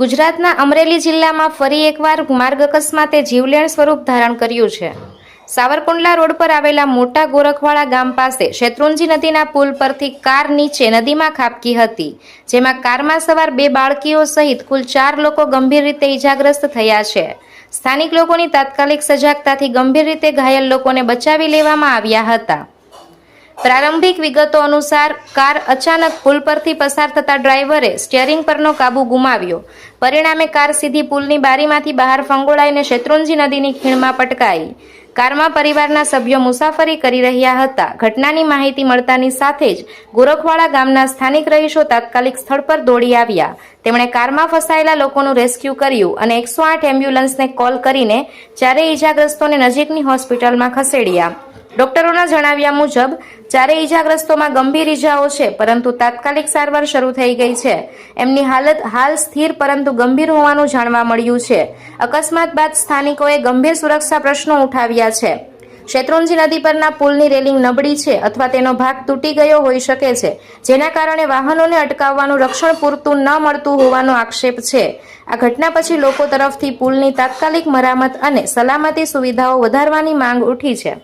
ગુજરાતના અમરેલી જિલ્લામાં ફરી એકવાર માર્ગ અકસ્માતે જીવલેણ સ્વરૂપ ધારણ કર્યું છે. સાવરકુંડલા રોડ પર આવેલા મોટા ગોરખવાડા ગામ પાસે શેત્રુંજી નદીના પુલ પરથી કાર નીચે નદીમાં ખાબકી હતી, જેમાં કારમાં સવાર બે બાળકીઓ સહિત કુલ ચાર લોકો ગંભીર રીતે ઈજાગ્રસ્ત થયા છે. સ્થાનિક લોકોની તાત્કાલિક સજાગતાથી ગંભીર રીતે ઘાયલ લોકોને બચાવી લેવામાં આવ્યા હતા. પ્રારંભિક વિગતો અનુસાર, કાર અચાનક પુલ પરથી પસાર થતા ડ્રાઈવરે સ્ટિયરિંગ પરનો કાબુ ગુમાવ્યો. પરિણામે કાર સીધી પુલની બારીમાંથી બહાર ફંગોળાઈને શેત્રુંજી નદીની ખીણમાં પટકાઈ. કારમાં પરિવારના સભ્યો મુસાફરી કરી રહ્યા હતા. ઘટનાની માહિતી મળતાની સાથે જ ગોરખવાડા ગામના સ્થાનિક રહીશો તાત્કાલિક સ્થળ પર દોડી આવ્યા. તેમણે કારમાં ફસાયેલા લોકોનું રેસ્ક્યુ કર્યું અને એકસો આઠ એમ્બ્યુલન્સને કોલ કરીને ચારેય ઇજાગ્રસ્તોને નજીકની હોસ્પિટલમાં ખસેડ્યા. ડોક્ટરોના જણાવ્યા મુજબ ચારે ઈજાગ્રસ્તોમાં ગંભીર ઈજાઓ છે, પરંતુ તાત્કાલિક સારવાર શરૂ થઈ ગઈ છે. એમની હાલત હાલ સ્થિર પરંતુ ગંભીર હોવાનું જાણવા મળ્યું છે. અકસ્માત બાદ સ્થાનિકોએ ગંભીર સુરક્ષા પ્રશ્નો ઉઠાવ્યા છે. શેત્રુંજી નદી પરના પુલની રેલિંગ નબળી છે અથવા તેનો ભાગ તૂટી ગયો હોઈ શકે છે, જેના કારણે વાહનોને અટકાવવાનું રક્ષણ પૂરતું ન મળતું હોવાનો આક્ષેપ છે. આ ઘટના પછી લોકો તરફથી પુલની તાત્કાલિક મરામત અને સલામતી સુવિધાઓ વધારવાની માંગ ઉઠી છે.